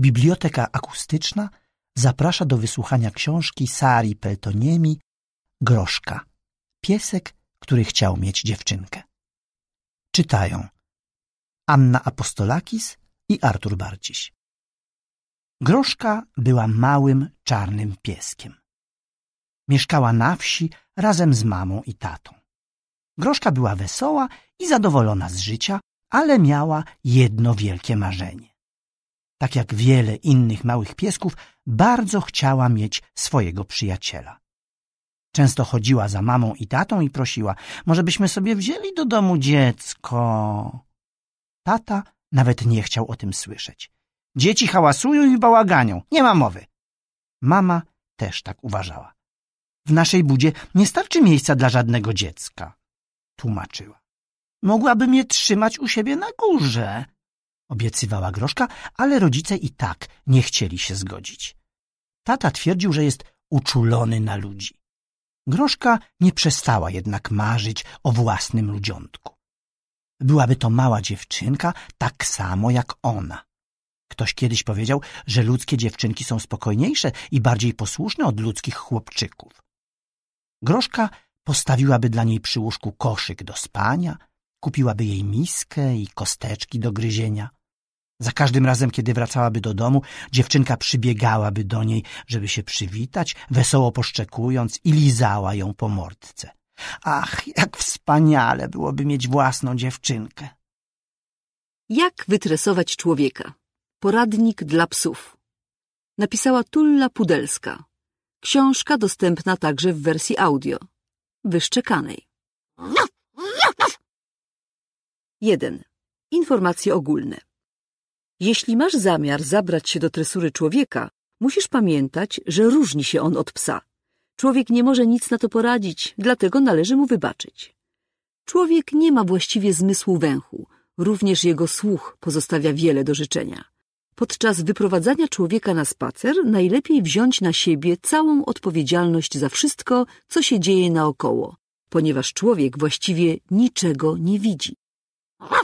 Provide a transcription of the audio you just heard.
Biblioteka akustyczna zaprasza do wysłuchania książki Sari Peltoniemi Groszka. Piesek, który chciał mieć dziewczynkę. Czytają Anna Apostolakis i Artur Barciś. Groszka była małym, czarnym pieskiem. Mieszkała na wsi razem z mamą i tatą. Groszka była wesoła i zadowolona z życia, ale miała jedno wielkie marzenie. Tak jak wiele innych małych piesków, bardzo chciała mieć swojego przyjaciela. Często chodziła za mamą i tatą i prosiła, może byśmy sobie wzięli do domu dziecko. Tata nawet nie chciał o tym słyszeć. Dzieci hałasują i bałaganią, nie ma mowy. Mama też tak uważała. W naszej budzie nie starczy miejsca dla żadnego dziecka, tłumaczyła. Mogłabym je trzymać u siebie na górze, obiecywała Groszka, ale rodzice i tak nie chcieli się zgodzić. Tata twierdził, że jest uczulony na ludzi. Groszka nie przestała jednak marzyć o własnym ludziątku. Byłaby to mała dziewczynka, tak samo jak ona. Ktoś kiedyś powiedział, że ludzkie dziewczynki są spokojniejsze i bardziej posłuszne od ludzkich chłopczyków. Groszka postawiłaby dla niej przy łóżku koszyk do spania, kupiłaby jej miskę i kosteczki do gryzienia. Za każdym razem, kiedy wracałaby do domu, dziewczynka przybiegałaby do niej, żeby się przywitać, wesoło poszczekując i lizała ją po mordce. Ach, jak wspaniale byłoby mieć własną dziewczynkę. Jak wytresować człowieka? Poradnik dla psów. Napisała Tulla Pudelska. Książka dostępna także w wersji audio. Wyszczekanej. 1. Informacje ogólne. Jeśli masz zamiar zabrać się do tresury człowieka, musisz pamiętać, że różni się on od psa. Człowiek nie może nic na to poradzić, dlatego należy mu wybaczyć. Człowiek nie ma właściwie zmysłu węchu, również jego słuch pozostawia wiele do życzenia. Podczas wyprowadzania człowieka na spacer najlepiej wziąć na siebie całą odpowiedzialność za wszystko, co się dzieje naokoło, ponieważ człowiek właściwie niczego nie widzi.